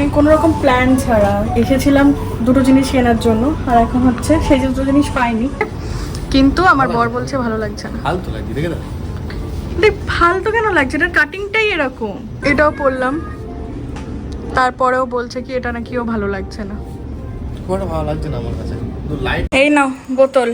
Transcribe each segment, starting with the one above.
মানে কোনো রকম প্ল্যান ছাড়া এসেছিলাম দুটো জিনিস কেনার জন্য আর এখন হচ্ছে সেই দুটো জিনিস পাইনি। কিন্তু আমার বর বলছে ভালো লাগছে না। ফালতু লাগছে দেখে দাও। ফালতু কেন লাগছে? এটার কাটিংটাই এরকম। এটাও পরলাম তারপরেও বলছে কি এটা নাকি ও ভালো লাগছে না। খুব ভালো লাগছে না আমার কাছে। এই নাও বোতল।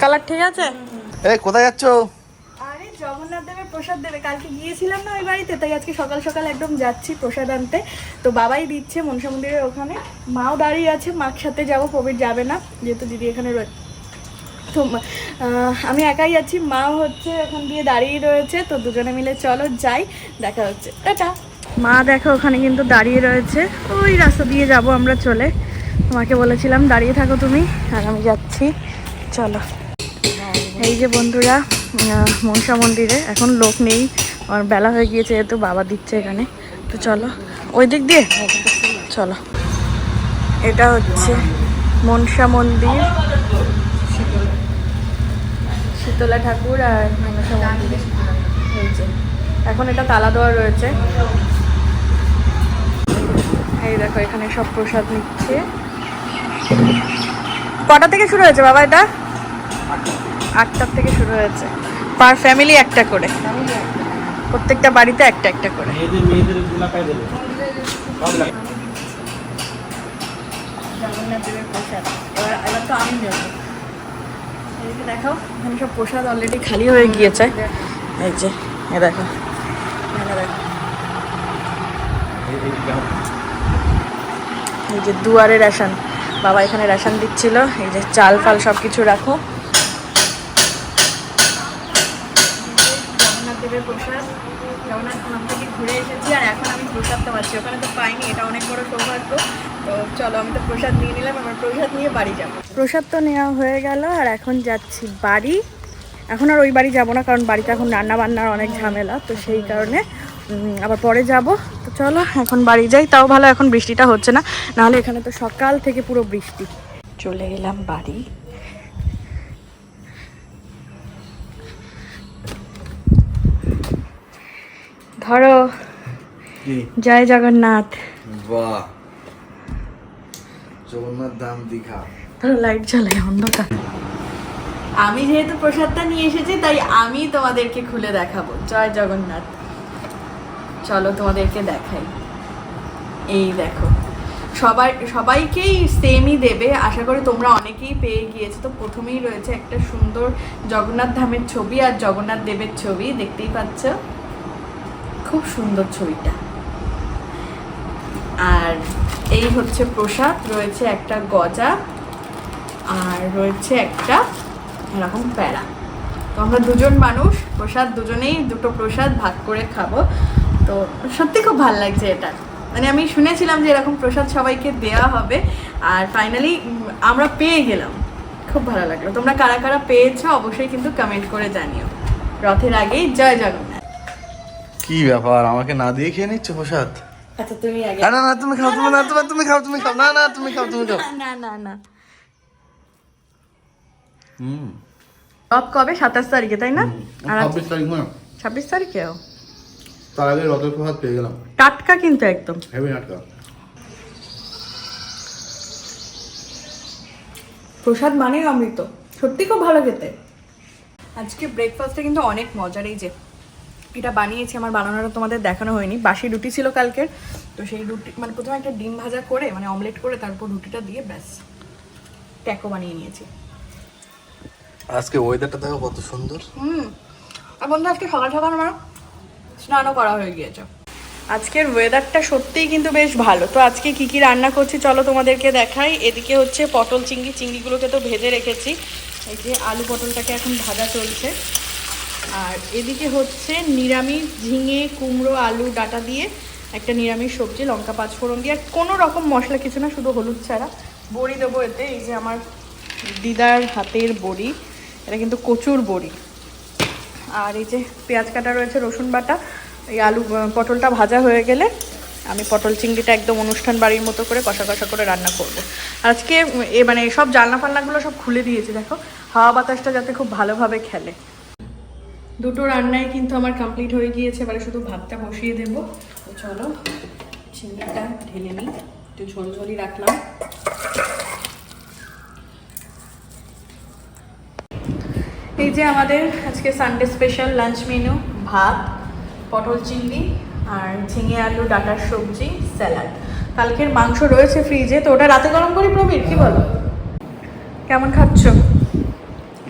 কালার ঠিক আছে? এই কোথায় যাচ্ছ? জগন্নাথ দেবের প্রসাদ দেবে। কালকে গিয়েছিলাম না ওই বাড়িতে, তাই আজকে সকাল সকাল একদম যাচ্ছি প্রসাদ আনতে। তো বাবাই দিচ্ছে মনসা মন্দিরের ওখানে। মাও দাঁড়িয়ে আছে, মার সাথে যাব, প্রবীর যাবে না, যেহেতু দিদি এখানে রয়েছে তো আমি একাই যাচ্ছি মাও হচ্ছে ওখান দিয়ে দাঁড়িয়ে রয়েছে, তো দুজনে মিলে চলো যাই, দেখা হচ্ছে। টাটা! মা দেখো ওখানে কিন্তু দাঁড়িয়ে রয়েছে। ওই রাস্তা দিয়ে যাব আমরা চলে। তোমাকে বলেছিলাম দাঁড়িয়ে থাকো তুমি, আর আমি যাচ্ছি। চলো। এই যে বন্ধুরা মনসা মন্দিরে। এখন লোক নেই, আর বেলা হয়ে গিয়েছে যেহেতু বাবা দিচ্ছে এখানে। তো চলো, ওই দিক দিয়ে? চলো। এটা হচ্ছে মনসা মন্দির। শীতলা ঠাকুর আর মনসা মন্দির। এখন এটা তালা দেওয়া রয়েছে। এই দেখো, এখানে সব প্রসাদ নিচ্ছে। কটা থেকে শুরু হয়েছে বাবা এটা? আটটার থেকে শুরু হয়েছে। পার ফ্যামিলি একটা করে। প্রত্যেকটা বাড়িতে একটা একটা করে। মেয়েদের মেয়েদের গোলাকায় দেবে। জগন্নাথ দেবের প্রসাদ। এবার এবার তো আমি এদিকে দেখো এখানে সব প্রসাদ অলরেডি খালি হয়ে গিয়েছে। এই যে এ দেখো। এখানে দেখো। এই যে দুয়ারে রেশন। বাবা এখানে রেশন দিচ্ছিল। এই যে চাল ফাল সব কিছু রাখো। প্রসাদ জগন্নাথ ধাম থেকে ঘুরে এসেছি আর এখন আমি প্রসাদটা পাচ্ছি। ওখানে তো পাইনি এটা অনেক বড় সৌভাগ্য। তো চলো আমি তো প্রসাদ নিয়ে নিলাম আমার প্রসাদ নিয়ে বাড়ি যাব। প্রসাদ তো নেওয়া হয়ে গেল আর এখন যাচ্ছি বাড়ি। এখন আর ওই বাড়ি যাব না কারণ বাড়িতে এখন রান্না বান্নার অনেক ঝামেলা তো সেই কারণে আবার পরে যাব। তো চলো এখন বাড়ি যাই তাও ভালো এখন বৃষ্টিটা হচ্ছে না। নাহলে এখানে তো সকাল থেকে পুরো বৃষ্টি। চলে এলাম বাড়ি। ধরো জয় জগন্নাথ। বাহ। জগন্নাথ ধাম দীঘা। ধরো লাইট অন্ধকার। আমি যেহেতু প্রসাদটা নিয়ে এসেছি তাই আমি তোমাদেরকে খুলে দেখাবো। জয় জগন্নাথ। চলো তোমাদেরকে দেখাই। এই দেখো সবাই সবাইকেই সেমই দেবে। আশা করি তোমরা অনেকেই পেয়ে গিয়েছো। তো প্রথমেই রয়েছে একটা সুন্দর জগন্নাথ ধামের ছবি আর জগন্নাথ দেবের ছবি। দেখতেই পাচ্ছ? খুব সুন্দর ছবিটা। আর এই হচ্ছে প্রসাদ, রয়েছে একটা গজা, আর রয়েছে একটা এরকম প্যারা। তো আমরা দুজন মানুষ, প্রসাদ দুজনেই, দুটো প্রসাদ ভাগ করে খাব। তো সত্যি খুব ভালো লাগছে এটা। মানে আমি শুনেছিলাম যে এরকম প্রসাদ সবাইকে দেওয়া হবে, আর ফাইনালি আমরা পেয়ে গেলাম। খুব ভালো লাগল। তোমরা কারা কারা পেয়েছ, অবশ্যই কিন্তু কমেন্ট করে জানিও। রথের আগেই জয় জগন্নাথ। কি ব্যাপার? আমাকে না দিয়ে খেয়ে নিচ্ছ প্রসাদ? আচ্ছা তুমি আগে না না না তুমি খাও তুমি না তুমি তুমি খাও তুমি খাও। না না তুমি খাও তুমি খাও। না না না হুম। রথ কবে? সাতাশ তারিখে তাই না? ছাব্বিশ তারিখ না ছাব্বিশ তারিখেও তার আগে রথের প্রসাদ পেয়ে গেলাম। টাটকা কিন্তু একদম। হেভি প্রসাদ মানেই অমৃত। সত্যি খুব ভালো খেতে। আজকে ব্রেকফাস্টে কিন্তু অনেক মজার এই যে এটা বানিয়েছি আমার বানানোটা তোমাদের দেখানো হয়নি। বাসি রুটি ছিল কালকের তো সেই রুটি মানে প্রথমে একটা ডিম ভাজা করে মানে অমলেট করে তারপর রুটিটা দিয়ে ব্যাস ট্যাকো বানিয়ে নিয়েছি। আজকে ওয়েদারটা দেখো কত সুন্দর। হুম। আর বন্ধু আজকে সকাল সকাল আমার স্নানও করা হয়ে গিয়েছে। আজকের ওয়েদারটা সত্যিই কিন্তু বেশ ভালো। তো আজকে কি কি রান্না করছি চলো তোমাদেরকে দেখাই। এদিকে হচ্ছে পটল চিংড়ি চিংড়িগুলোকে তো ভেজে রেখেছি। এই যে আলু পটলটাকে এখন ভাজা চলছে। আর এদিকে হচ্ছে নিরামিষ, ঝিঙে, কুমড়ো, আলু, ডাটা দিয়ে একটা নিরামিষ সবজি, লঙ্কা, পাঁচফোড়ন দিয়ে। আর কোনো রকম মশলা কিছু না, শুধু হলুদ ছাড়া। বড়ি দেবো এতে, এই যে আমার দিদার হাতের বড়ি, এটা কিন্তু কচুর বড়ি। আর এই যে পেঁয়াজ কাটা রয়েছে, রসুন বাটা, এই আলু পটলটা ভাজা হয়ে গেলে আমি পটল চিংড়িটা একদম অনুষ্ঠান বাড়ির মতো করে কষা কষা করে রান্না করব। আজকে এ মানে সব জানলা ফান্নাগুলো সব খুলে দিয়েছে, দেখো। হাওয়া বাতাসটা যাতে খুব ভালোভাবে খেলে। দুটো রান্নাই কিন্তু আমার কমপ্লিট হয়ে গিয়েছে, এবারে শুধু ভাতটা বসিয়ে দেবো। চলো চিংড়িটা ঢেলে নিই, একটু ঝোল ঝোলই রাখলাম। এই যে আমাদের আজকে সানডে স্পেশাল লাঞ্চ মেনু ভাত, পটল চিংড়ি আর ঝিঙে আলু, ডাটার সবজি স্যালাড কালকের মাংস রয়েছে ফ্রিজে তো ওটা রাতে গরম করি, প্রবীর, কি বলো? কেমন খাচ্ছ?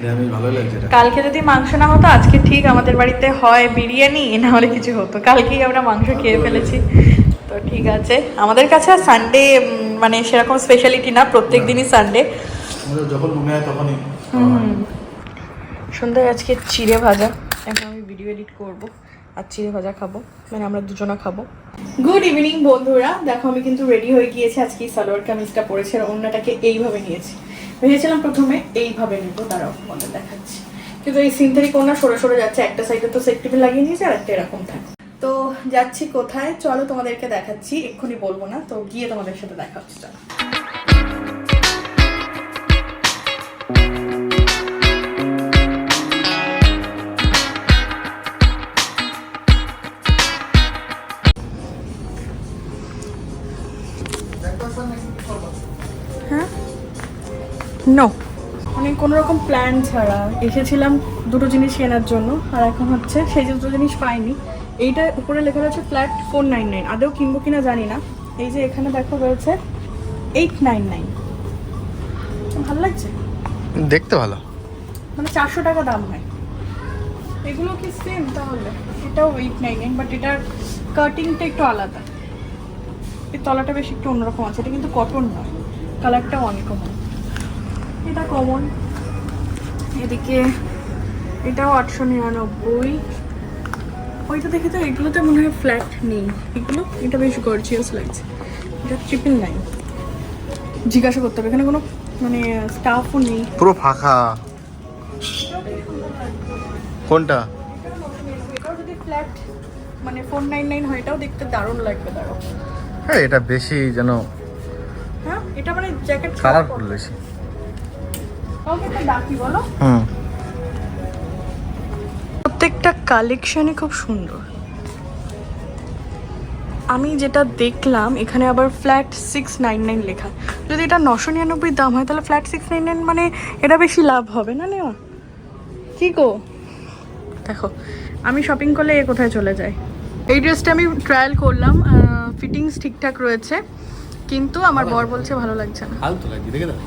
নিরামিষ ভালো লাগছে কালকে যদি মাংস না হতো আজকে ঠিক আমাদের বাড়িতে হয় বিরিয়ানি না হলে কিছু হতো। কালকেই আমরা মাংস খেয়ে ফেলেছি। তো ঠিক আছে। আমাদের কাছে সানডে মানে সেরকম স্পেশালিটি না প্রত্যেক দিনই সানডে যখন মনে হয় তখনই সন্ধ্যায় আজকে চিড়ে ভাজা। এখন আমি ভিডিও এডিট করব আর চিড়ে ভাজা খাব। মানে আমরা দুজনা খাব। গুড ইভিনিং বন্ধুরা। দেখো আমি কিন্তু রেডি হয়ে গিয়েছি। আজকে সালোয়ার কামিজটা পরেছে আর অন্যটাকে এইভাবে নিয়েছি। ভেবেছিলাম প্রথমে এইভাবে নেব তারাও তোমাদের দেখাচ্ছি। কিন্তু এই সিনথেটিক ওনা সরে সরে যাচ্ছে, একটা সাইডে তো সেফটিভি লাগিয়ে নিয়েছে আর একটা এরকম থাকে। তো যাচ্ছি কোথায়? চলো তোমাদেরকে দেখাচ্ছি, এক্ষুনি বলব না, তো গিয়ে তোমাদের সাথে দেখা হচ্ছে, চলো। নো মানে কোনো রকম প্ল্যান ছাড়া এসেছিলাম দুটো জিনিস কেনার জন্য আর এখন হচ্ছে সেই দুটো জিনিস পাইনি। এইটা উপরে লেখা রয়েছে ফ্ল্যাট ফোর নাইন নাইন আদেও কিনবো কিনা জানি না। এই যে এখানে দেখো রয়েছে এইট নাইন নাইন ভালো লাগছে? দেখতে ভালো। মানে চারশো টাকা দাম হয়। এগুলো কি সেম তাহলে? এটাও এইট নাইন নাইন বাট এটার কাটিংটা একটু আলাদা। এই তলাটা বেশ একটু অন্যরকম আছে এটা কিন্তু কটন নয়। কালারটাও অনেক কমন এটা কমন। এদিকে এটাও আটশো নিরানব্বই। ওইটা দেখে তো এগুলোতে মনে হয় ফ্ল্যাট নেই। এগুলো? এটা বেশ গর্জিয়াস লাগছে। এটা ট্রিপল নাইন জিজ্ঞাসা করতে হবে। এখানে কোনো মানে স্টাফও নেই। পুরো ফাঁকা। কোনটা? যদি ফ্ল্যাট মানে ফোর নাইন নাইন হয় এটাও দেখতে দারুণ লাগবে দাঁড়ো হ্যাঁ এটা বেশি যেন হ্যাঁ এটা মানে জ্যাকেট কালারফুল বেশি। হুম। প্রত্যেকটা কালেকশনই খুব সুন্দর। আমি যেটা দেখলাম এখানে আবার ফ্ল্যাট সিক্স নাইন নাইন লেখা। যদি এটা নশো নিরানব্বই দাম হয় তাহলে ফ্ল্যাট সিক্স নাইন নাইন মানে এটা বেশি লাভ হবে না নেওয়া? কি গো? দেখো আমি শপিং করলে এ কোথায় চলে যায় এই ড্রেসটা আমি ট্রায়াল করলাম ফিটিংস ঠিকঠাক রয়েছে কিন্তু আমার বর বলছে ভালো লাগছে না। ফালতু লাগছে দেখে দাও।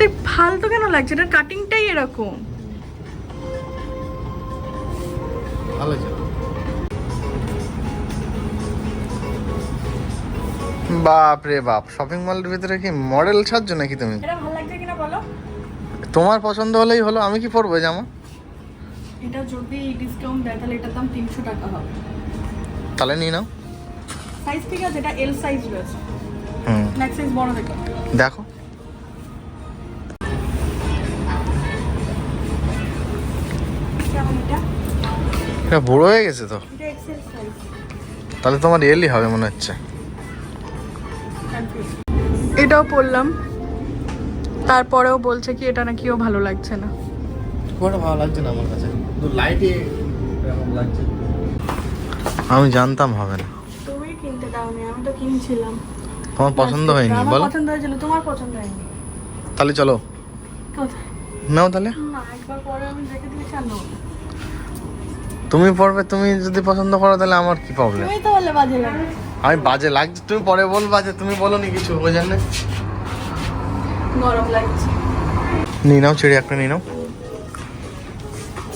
দেখ ফালতু কেন লাগছে? এটার কাটিংটাই এরকম। ভালো লাগছে বাপ রে বাপ শপিং মলের ভিতরে কি মডেল সাজছ নাকি তুমি? এটা ভালো লাগছে কিনা বলো? তোমার পছন্দ হলেই হলো আমি কি পরবো জামা? এটা যদি ডিসকাউন্ট দেয় তাহলে এটার দাম তিনশো টাকা হবে। তাহলে নিয়ে নাও। সাইজ ঠিক আছে এটা এল সাইজ রয়েছে। হুম। নেক্সট সাইজ বড় দেখো দেখো। এটা বড় হয়ে গেছে তো? তাহলে তোমার রিয়েলি হবে মনে হচ্ছে। এটাও পরলাম তারপরেও বলছে কি এটা নাকি ও ভালো লাগছে না। একটা ভালো লাগছে না আমার কাছে। লাইটে এরকম লাগছে। আমি জানতাম হবে না। তুমি কিনতে দাওনি আমি তো কিনছিলাম। তোমার পছন্দ হয়নি আমার পছন্দ হয়েছিল তোমার পছন্দ হয়নি। তাহলে চলো। নাও তাহলে। না একবার পরে আমি দেখে দিয়েছি আর নেব না। তুমি পড়বে তুমি যদি পছন্দ করো তাহলে আমার কি প্রবলেম তুমি তো বললে বাজে লাগে। আমি বাজে লাগছে তুমি পরে বলবা যে তুমি বলো নি কিছু ওই জন্য। গরম লাগছে। নিয়ে নাও ছেড়ে একটা নিয়ে নাও।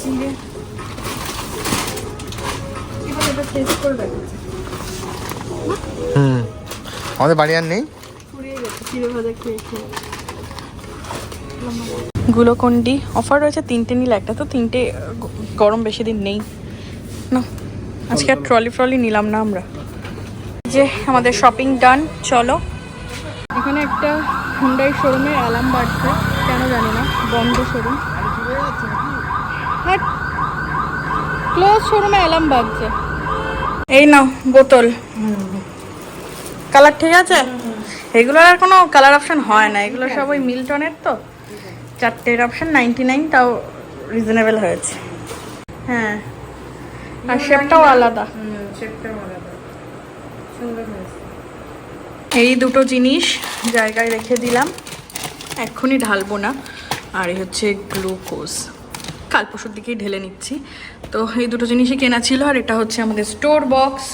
চিড়ে। হুম। আমাদের বাড়ি আর নেই। চিড়ে গ্লুকন্ডি অফার রয়েছে তিনটে নিলে একটা তো তিনটে গরম বেশি দিন নেই। না, আজকে আর ট্রলি ফ্রলি নিলাম না আমরা। যে আমাদের শপিং ডান চলো। এখানে একটা হুন্ডাই শোরুমে অ্যালার্ম বাড়ছে কেন জানি না, বন্ধ শোরুম হ্যাঁ ক্লোজ শোরুমে অ্যালার্ম বাজছে। এই নাও, বোতল। কালার ঠিক আছে? এগুলোর আর কোনো কালার অপশন হয় না, এগুলো সব ওই মিল্টনের তো। চারটের অপশন নাইনটি নাইন তাও রিজনেবল হয়েছে। হ্যাঁ। আর শেপটাও আলাদা। সুন্দর হয়েছে। এই দুটো জিনিস জায়গায় রেখে দিলাম। এক্ষুনি ঢালবো না। আর এই হচ্ছে গ্লুকোজ। কাল পরশুর দিকেই ঢেলে নিচ্ছি। তো এই দুটো জিনিসই কেনা ছিল আর এটা হচ্ছে আমাদের স্টোর বক্স